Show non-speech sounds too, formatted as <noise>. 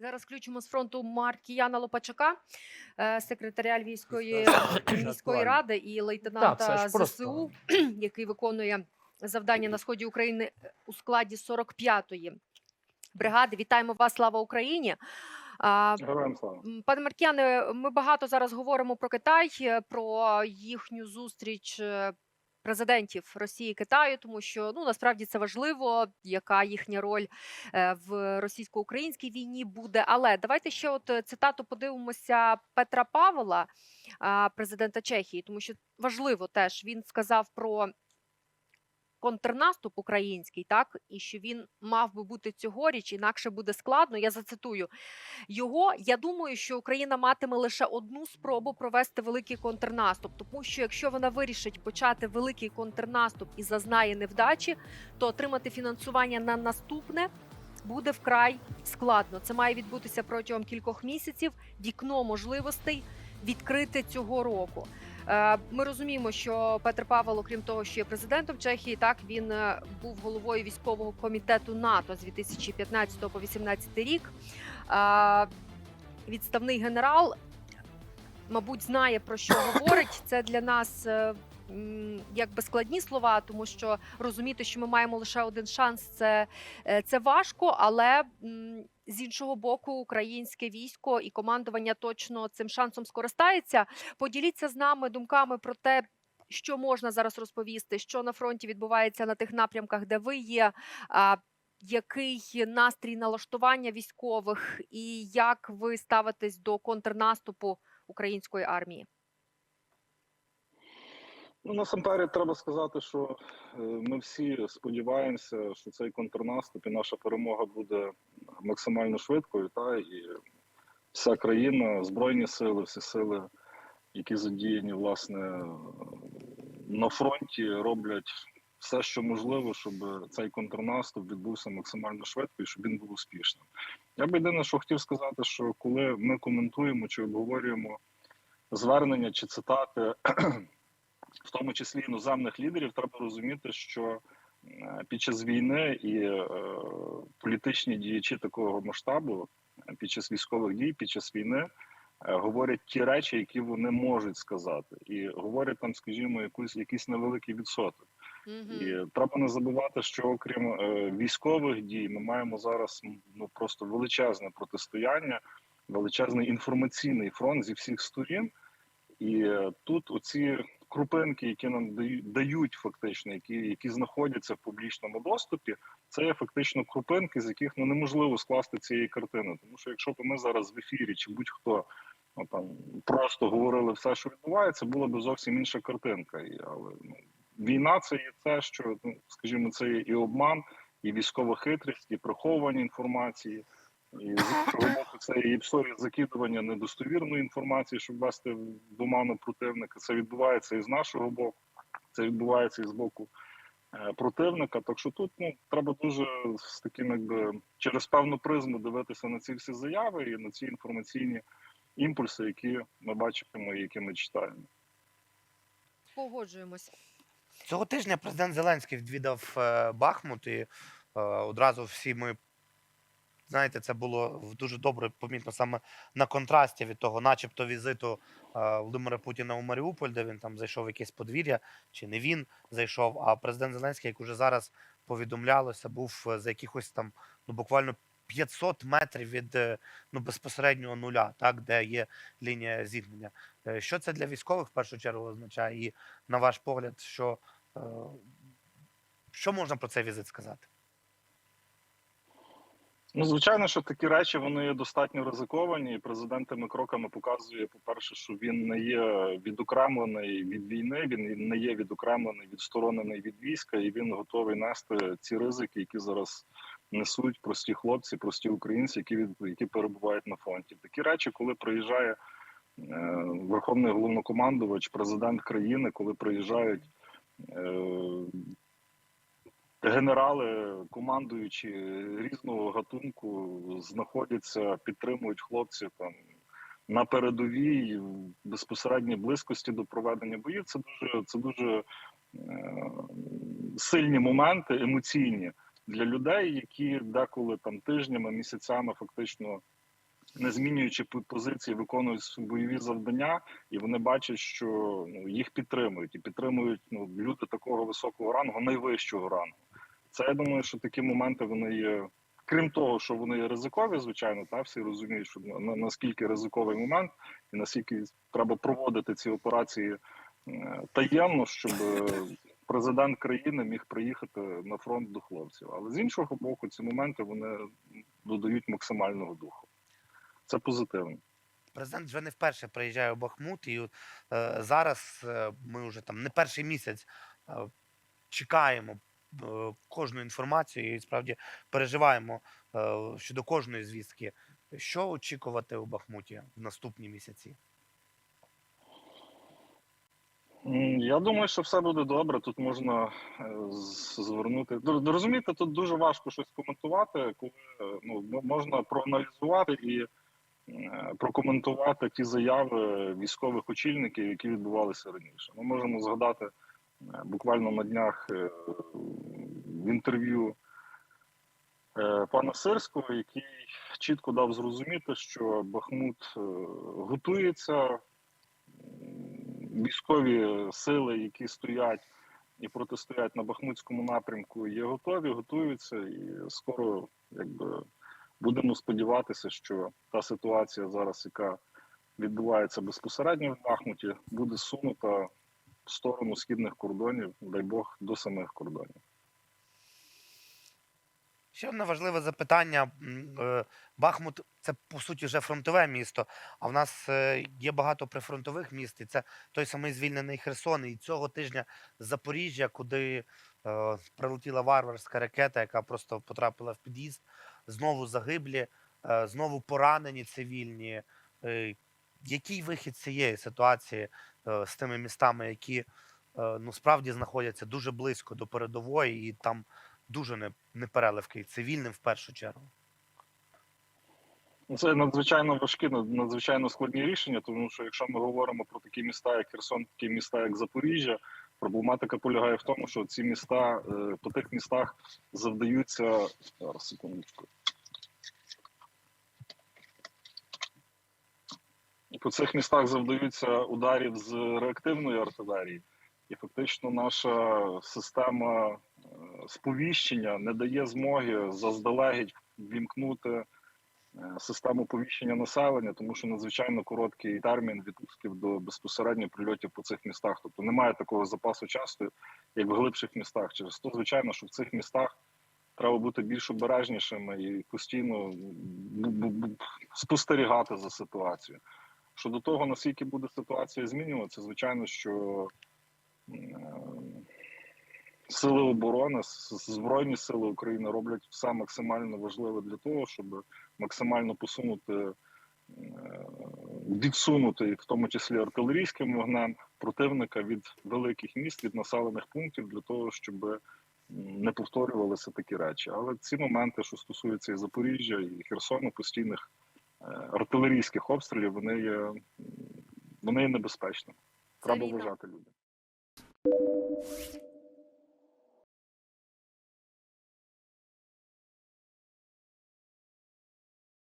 Зараз включимо з фронту Маркіяна Лопачака, е, секретаря Львівської міської ради і лейтенанта Так. ЗСУ, <clears throat> який виконує завдання на сході України у складі 45-ї бригади. Вітаємо вас! Слава Україні! Героям слава. Пане Маркіяне, ми багато зараз говоримо про Китай, е, про їхню зустріч е, президентів Росії і Китаю, тому що ну насправді це важливо, яка їхня роль е, в російсько-українській війні буде. Але давайте ще от е, цитату подивимося Петра Павла, президента Чехії, тому що важливо теж він сказав про. Контрнаступ український, так і що він мав би бути цьогоріч, інакше буде складно. Я зацитую його. Я думаю, що Україна матиме лише одну спробу провести великий контрнаступ. Тому що якщо вона вирішить почати великий контрнаступ і зазнає невдачі, то отримати фінансування на наступне буде вкрай складно. Це має відбутися протягом кількох місяців. Вікно можливостей відкрите цього року. Е, Ми розуміємо, що Петр Павел, окрім того, що є президентом Чехії, так він е, був головою військового комітету НАТО з 2015 по 2018 рік. Е, Відставний генерал, мабуть, знає про що говорить. Це для нас якби складні слова, тому що розуміти, що ми маємо лише один шанс, це, е, це важко, але з іншого боку, українське військо і командування точно цим шансом скористається. Поділіться з нами думками про те. Що можна зараз розповісти, що на фронті відбувається на тих напрямках, де ви є, а, який настрій налаштування військових, і як ви ставитесь до контрнаступу української армії? Ну, насамперед треба сказати, що е, ми всі сподіваємося, що цей контрнаступ і наша перемога буде максимально швидкою. Та і вся країна, збройні сили, всі сили, які задіяні власне на фронті, роблять все, що можливо, щоб цей контрнаступ відбувся максимально швидко і щоб він був успішним. Я б єдине, що хотів сказати, що коли ми коментуємо чи обговорюємо звернення чи цитати в тому числі іноземних лідерів, треба розуміти, що е, під час війни і е, політичні діячі такого масштабу під час військових дій, під час війни е, говорять ті речі, які вони можуть сказати, і говорять там, скажімо, якусь якийсь невеликий відсоток. І треба не забувати, що окрім е, військових дій, ми маємо зараз ну просто величезне протистояння, величезний інформаційний фронт зі всіх сторін. І е, тут оці крупинки, які нам дають, фактично, які, які знаходяться в публічному доступі, це є фактично крупинки, з яких ну неможливо скласти цієї картини. Тому що якщо б ми зараз в ефірі чи будь-хто ну, там просто говорили все, що відбувається, була б зовсім інша картинка. І, але ну, війна це є те, що ну скажімо, це є і обман, і військова хитрість, і приховування інформації. І з це і історія закидування недостовірної інформації, щоб ввести в оману противника. Це відбувається і з нашого боку, це відбувається і з боку е, противника. Так що тут ну треба дуже з таким, якби через певну призму дивитися на ці всі заяви і на ці інформаційні імпульси, які ми бачимо і які ми читаємо. Погоджуємось. Цього тижня президент Зеленський відвідав е, Бахмут, і е, одразу всі ми. Знаєте, це було дуже добре помітно саме на контрасті від того, начебто, візиту е, Володимира Путіна у Маріуполь, де він там зайшов в якесь подвір'я, чи не він зайшов. А президент Зеленський, як уже зараз повідомлялося, був е, за якихось там ну буквально 500 метрів від е, ну безпосереднього нуля, так де є лінія зіткнення. Що це для військових в першу чергу означає? І на ваш погляд, що, що можна про цей візит сказати? Ну, звичайно, що такі речі вони є достатньо ризиковані, і президент тими кроками показує, по-перше, що він не є відокремлений від війни, він не є відокремлений, відсторонений від війська, і він готовий нести ці ризики, які зараз несуть прості хлопці, прості українці, які від які перебувають на фронті. Такі речі, коли приїжджає е, верховний головнокомандувач, президент країни, коли приїжджають. Генерали, командуючі різного гатунку, знаходяться, підтримують хлопців там на передовій в безпосередній близькості до проведення боїв. Це дуже це дуже е, сильні моменти, емоційні для людей, які деколи там тижнями, місяцями фактично не змінюючи позиції, виконують бойові завдання, і вони бачать, що ну, їх підтримують і підтримують ну, люди такого високого рангу, найвищого рангу. Це я думаю, що такі моменти вони є. Крім того, що вони є ризикові, звичайно, та всі розуміють, що на, на- наскільки ризиковий момент, і наскільки треба проводити ці операції е, таємно, щоб президент країни міг приїхати на фронт до хлопців. Але з іншого боку, ці моменти вони додають максимального духу. Це позитивно. Президент вже не вперше приїжджає у Бахмут, і е, зараз е, ми вже там не перший місяць е, чекаємо кожну інформацію і справді переживаємо е, щодо кожної звістки. Що очікувати у Бахмуті в наступні місяці? Я думаю, що все буде добре. Тут можна е, звернути. Д- Розумієте, тут дуже важко щось коментувати, коли е, ну можна проаналізувати і е, прокоментувати ті заяви військових очільників, які відбувалися раніше. Ми можемо згадати е, буквально на днях е, в інтерв'ю е, пана Сирського, який чітко дав зрозуміти, що Бахмут е, готується військові сили, які стоять і протистоять на Бахмутському напрямку, є готові, готуються, і скоро якби будемо сподіватися, що та ситуація зараз, яка відбувається безпосередньо в Бахмуті, буде сунута в сторону східних кордонів, дай Бог, до самих кордонів. Ще одне важливе запитання. Е, Бахмут це по суті вже фронтове місто. А в нас е, є багато прифронтових міст, і це той самий звільнений Херсон. І цього тижня Запоріжжя, куди е, прилетіла варварська ракета, яка просто потрапила в під'їзд, знову загиблі, знову поранені цивільні. Який вихід з цієї ситуації з тими містами, які е, ну справді знаходяться дуже близько до передової, і там дуже не, непереливки цивільним в першу чергу. Ну, Це надзвичайно важкі, надзвичайно складні рішення, тому що якщо ми говоримо про такі міста, як Херсон, такі міста, як Запоріжжя, проблематика полягає в тому, що ці міста е, по тих містах завдаються зараз секундочку. По цих містах завдаються ударів з реактивної артилерії, і фактично наша система е, сповіщення не дає змоги заздалегідь вімкнути е, систему повіщення населення, тому що надзвичайно короткий термін від пусків до безпосередньо прильотів по цих містах. Тобто немає такого запасу часу, як в глибших містах. Через то, звичайно, що в цих містах треба бути більш обережнішими і постійно спостерігати за ситуацією. Щодо того, наскільки буде ситуація змінюватися, звичайно, що е, Сили оборони, Збройні сили України роблять все максимально важливе для того, щоб максимально посунути, е, відсунути, в тому числі артилерійським вогнем, противника від великих міст, від населених пунктів, для того, щоб не повторювалися такі речі. Але ці моменти, що стосуються і Запоріжжя, і Херсону, постійних артилерійських обстрілів, вони є, вони є небезпечними. Треба вважати людям.